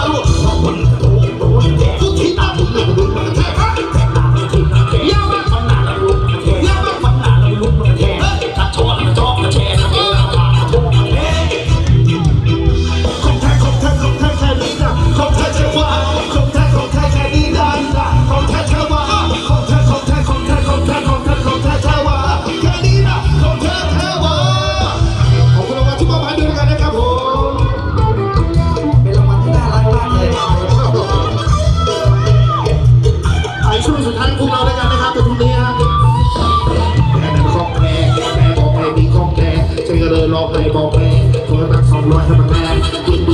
cavalo. ร้อยพักสอรวยให้มันแรง